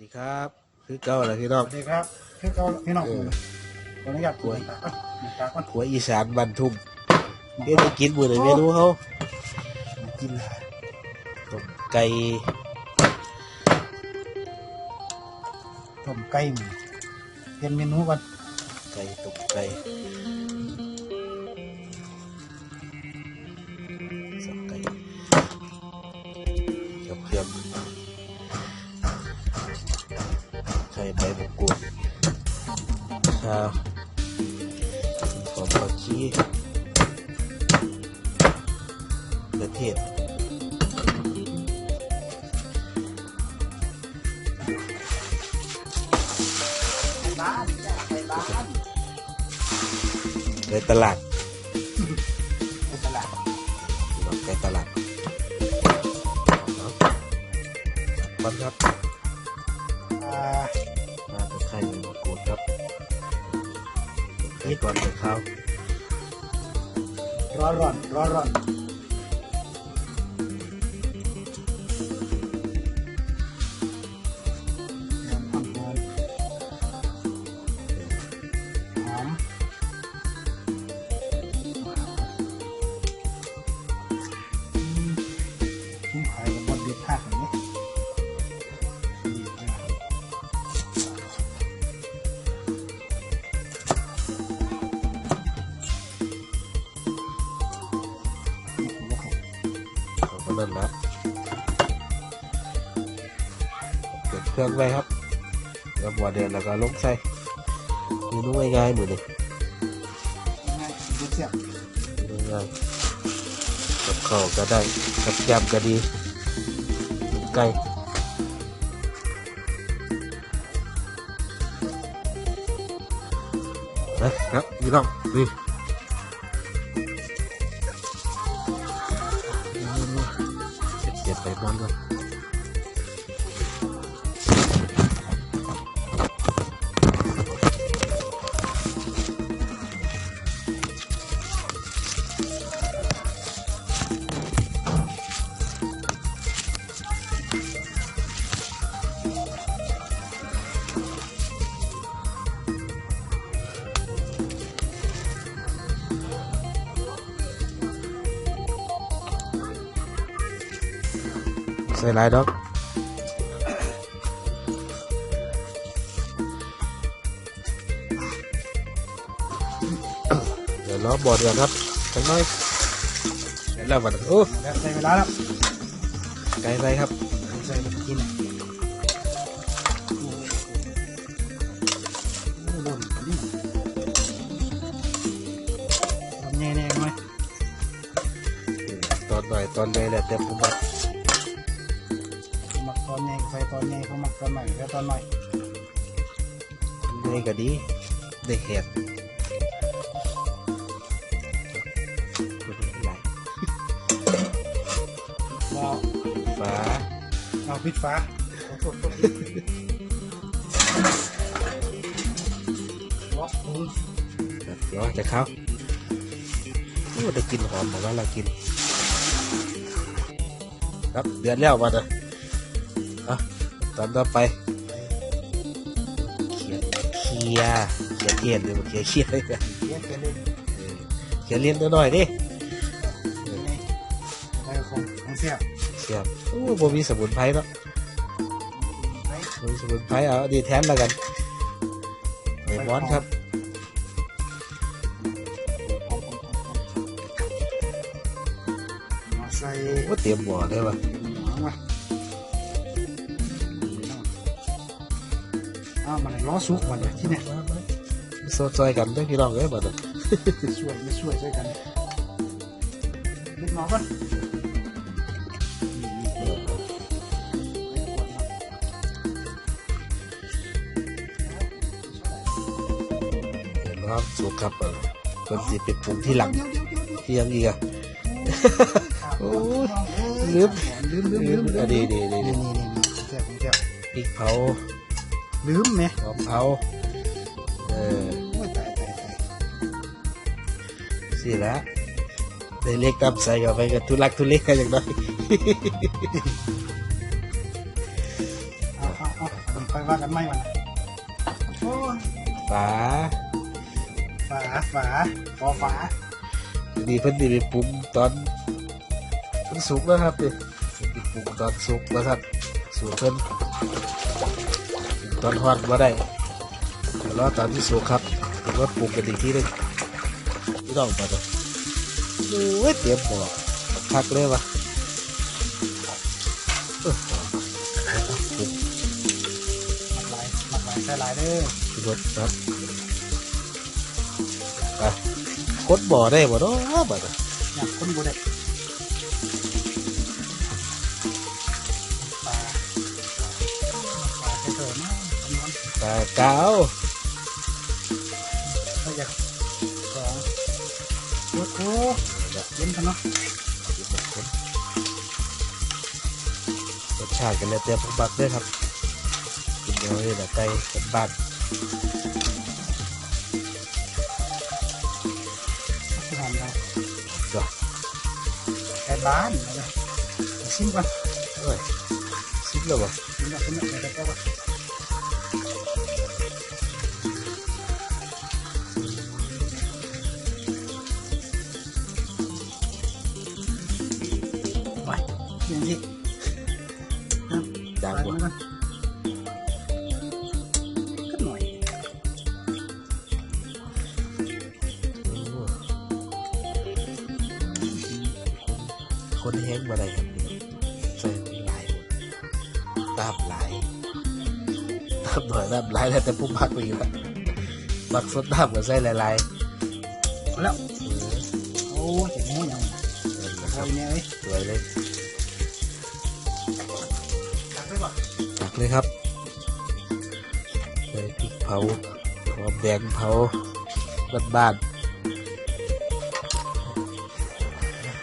ดีครับคือเก่าแหละพี่น้องสวัสดีครับคือเขาพี่น้องเออขออนุญาตคุยตาก่อนตาก่อนหัวอีสานบันทุ่มเดี๋ยวจะกินมือไหนเมนูเขากินต้มไก่ต้มไก่หมูเปลี่ยนเมนูก่อนไก่ต้มไก่สับไก่กับเครื่อาวหอมผักชีกระเทียมบ้านไปบ้านในตลาด ไก่ก่อนเป็นข้าร้อนร้อนร้อนร้อน เก็บเครื่องไว้ครับเดี๋ยวบัวเดือนแล้วก็ลงใส่เมนูง่ายๆหมือนี่ง่ายๆเสียบง่ายกับข้าวก็ได้กับยำก็ดีไก่นะครับพี่น้องนี่เก็บไปบ้านก่อน ใส่หลายดอกเดี๋ยวล้อบอดก่อนครับสักหน้อยเสร็จแล้วมันโอ้แล้วใส่เวลาแล้วไก่ใส่ครับใส่แบบกินโอ้โหโดนนี่ทำแน่ๆหน่อยตอนหน่อยตอนใดแหละเต็มผมบัดห มักตอนแน่ใส่ตอนแน่เขาหมักตอนใหม่แล้วตอนใหม่นี่ก็ดีได้เห็ดหลายรอฟ้าเอาพิษฟ้าขอโทษขอโทษล็อกปูนเดี๋ยวจะเข้าโอ้ได้กลินหอมบอกว่าเรากิน ครับเดือนแล้วมาเลยอะ ตอนต่อไป เขียนเคียเขียนเทียนหรือว่าเขียนเคียเลยกันเทียบไปเลยเขียนเลียนหน่อยๆดิยังไงไปของของเสียบเสียบโอ้บ่มีสมุนไพรเนาะไปบ่มีสมุนไพรเอาดีแทนแล้วกันไอ้มอนครับของของของของมาใส่ว่าเตรียมบ่อได้ปะ มาอ้าวมันล้อสุกวันเลยที่เนี่ยซอยๆกันเด้อพี่น้องเอ้ยบัดนี้ช่วยไม่ช่วยช่วยกันเล็กน้อยก่อนเห็นว่าสุกครับเออคนสิเป็นปรุงที่หลังที่ยังอีกอะโอ้ยลืมลืมลืมลืมอะดีดีดีนี่ดีนี่นี่เจ้าของเจ้าพริกเผา ลืมไหมหอมเผาเออโอ้ยตายตายตายสิละได้เล็กตามใส่เข้าไปกับทุลักทุเลกันอย่างน้อยเอาเอาเอาเอาไปอยว่ากันไม่วันนะโอ้ยฝาฝาฝาฟอฝาดีเพิ่นดีไปปรุงตอนมันสุกแล้วครับดิเพิ่นสิปรุงตอนสุกแล้วครับสูตรเพิ่น ตอนฮอดบ่ได้เดี๋ยวรอตอนที่สุกครับเดี๋ยวก็ปรุงกันอีกทีหนึงพี่น้องมาตัวโอ้ยเตรียมหม้อพักเลยวะเออปรุงหมักลายหมักลายใส่ลายเด้อรสครับไปกดบ่อได้บ่เนาะบัดน่ะอยากคนบุได้ ปลากาวก็อยากสองโอ้โหเย็นกันเนาะรสชาติกันแล้วแต่ผมบักด้วยครับกินเดียวนี่แหละไก่เป็นบ้านที่ทำได้จ้ะไก่บ้านเอาเลยเอาชิมก่อนโอ้ยซิมแล้วบ่ชิมก่อนชิมก่อนเดี๋ยวจะก็ไป คนแห้งมาได้ครับนี่ใส่หลายตามหลายตามหน่อยตามหลายแล้วแต่ผู้มักไปอยู่ละบักสดน้ำก็ใส่หลายเอาแล้วโอ้จ๋งเลยยังนั่นแหละคเอาเนี่ยเอ้ยสวยเลยตักไปบ่ตักเลยครับใส่พริกเผาหอมแดงเผาบ้านๆ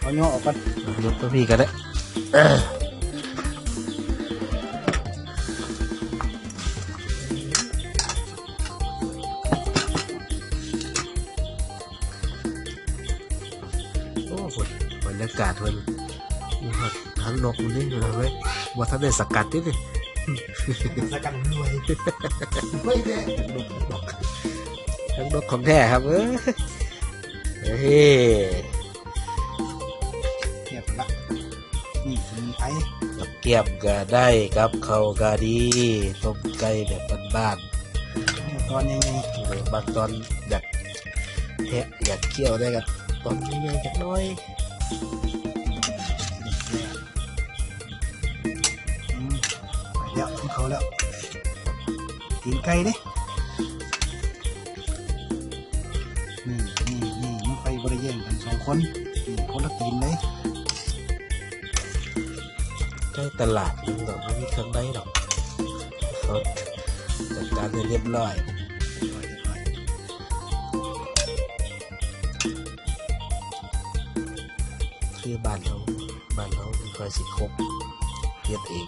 เอาเนาะออกก่อนๆยกตัวพี่กันได้โอ้โหบรรยากาศมันนี่ครับทั้งนกมันนี่อยู่แล้วเว้ยว่าท่านได้สกัดนิดนึงสกัดรวยไม่แย่ทั้งนกของแท้ครับเอ้ยเฮ้ นี่สมุนไพรกับเกียบก็ได้กับเขาก็ดีต้มไก่แบบบ้านตอนยังไงหรือบางตอนอยากแทะอยากเคี่ยวได้กันตอนนี้ยังจักน้อยไปแล้วของเขาแล้วตีนไก่ด้นี่นี่นี่มันไปบริเวณกันสองคนคนละตีนเลย ตลาดนึงหรอกไม่มีเครื่องได้หรอกเขาจัดการให้เรียบร้อยคือบ้านเขาบ้านเขามีคอยสิครบเฮ็ดเอง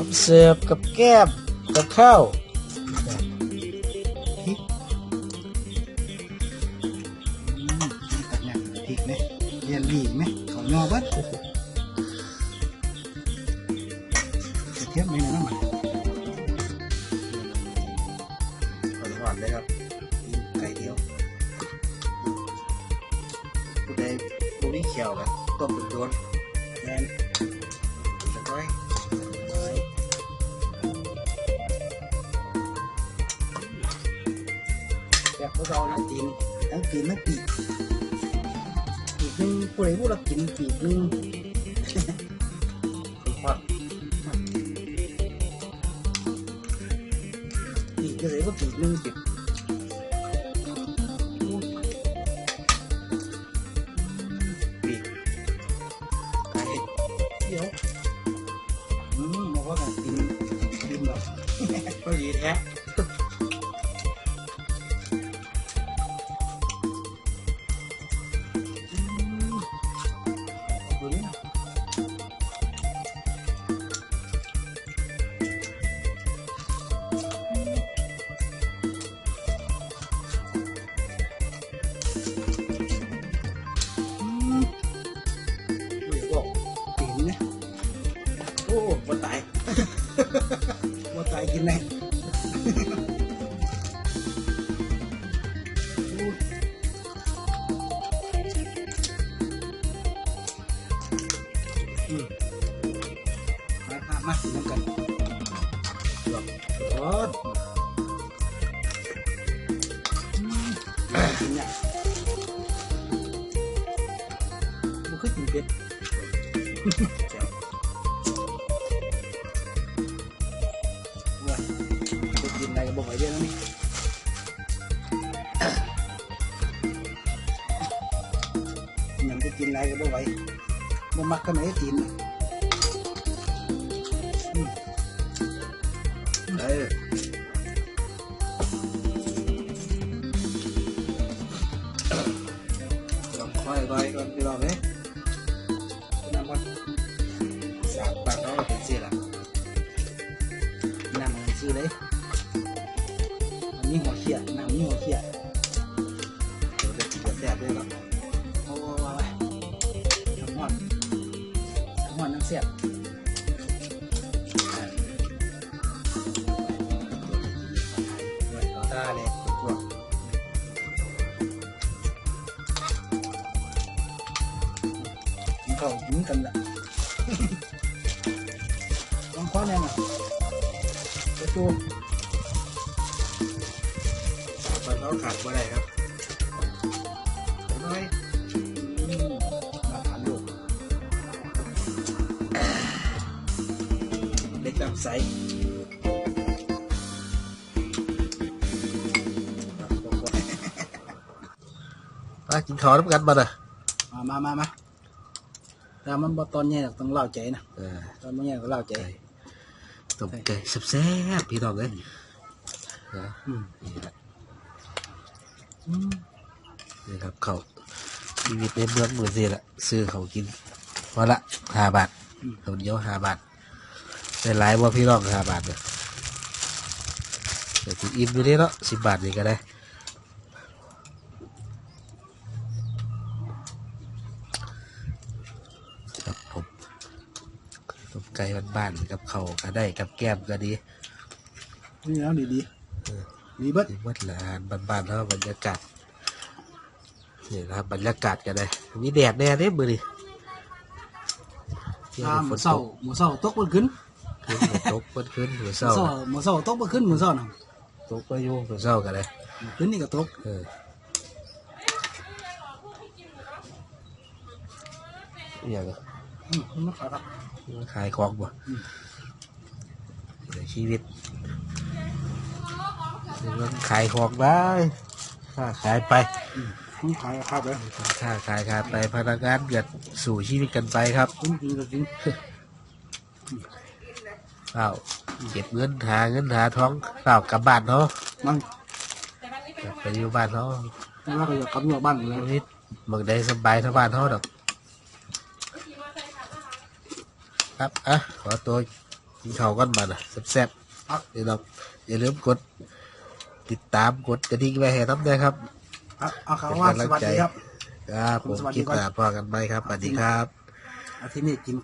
พร้อมเสิร์ฟกับแก้มกับข้าวพริกอืมนี่ตัดเนี่ยพริกไหมเรียนลีกไหมเขาย่อเบิ้ลจะเทียบไหมเนี่ยน้ำมันหวานๆเลยครับกินไก่เดียวผู้ใดผู้มีเขียวกันต้มเป็นโดนแมนจะน้อย แบบพวกเรานะตีนทั้งตีนทั้งปีกปีกนึงผู้ใดผู้เรากินปีกนึงทอดปีกก็เลยว่าปีกนึงปีก มามามากินน้ำกันโอ้ยอืมกิน เอ้ลองค่อยๆก่อนพี่น้องเอ้ยน้ำมันสามบาทเนาเป็นสิล่ะน้ำมันซื้อเลยอันนี้หัวเขียน้ำนี่หัวเขียเดี๋ยวจะกินแบบด้วยครับโอ้ว้าวน้ำมันน้ำมันน้ำเสียบ ไปตัวมันเขาขาดบ่ได้ครับน้อยอืมมาทานลูกเล็กดำใสมากินข้าวน้ำกันมาน่ะมามามามาแต่มันบ่ตอนแย่หรอกต้องเล่าใจนะเออตอนบ่แย่ก็เล่าใจ ต้มไก่แซ่บๆพี่น้องเอ้ยนะนี่แหละนี่ครับเขาชีวิตในเมืองมือสิละซื้อเขากินพอละห้าบาทเขาเดียวห้าบาทได้หลายว่าพี่น้องห้าบาทเนี่ยแต่ที่อิ่มอยู่นี่เนาะสิบบาทนี่ก็ได้ครับผมต้มไก่บ้านๆกับเขาวก็ได้กับแก้มก็ดีนี่แล้วดีดีๆดีเบิดที่วัดละอาหารบ้านๆเนาะบรรยากาศนี่นะครับบรรยากาศกันเลยมีแดดแน่เด้มือนี่ถ้าหมูเศร้าหมูเศร้าตกบ่ขึ้นขึ้นหัวตกเปิดขึ้นหัวหมูเศร้าเศร้าหมูเศร้าตกบ่ขึ้นหมูเศร้าน่ะตกก็ยุ่งหัวเศร้ากันเลยขึ้นนี่ก็ตกเอออหย่าง อืมมันขายครับขายของบ่ชีวิตมันขายของได้ค่าขายไปมันขายครับเลยค่าขายขายไปพนักงานเกิดสู่ชีวิตกันไปครับกินกินก็กินเปล่าเก็บเงินหาเงินหาท้องเปล่ากลับบ้านเนาะมันกลับไปอยู่บ้านเนาะแล้วก็อยากกลับอยู่บ้านแล้วนิดบางได้สบายเท่าบ้านเท่าดอก ครับอะขอตัวกินข้าวก้อนมานะแซ่บๆครับเดี๋ยวเราอย่าลืมกด ติดตามกดกระดิ่งไว้ให้น้ำด้วยครับเอาเอาคำว่าสวัสดีครับครับผมสวัสดีคิดก่อนตาพอกันไหมครับสวัสดีครับอาทิตย์นี้กิน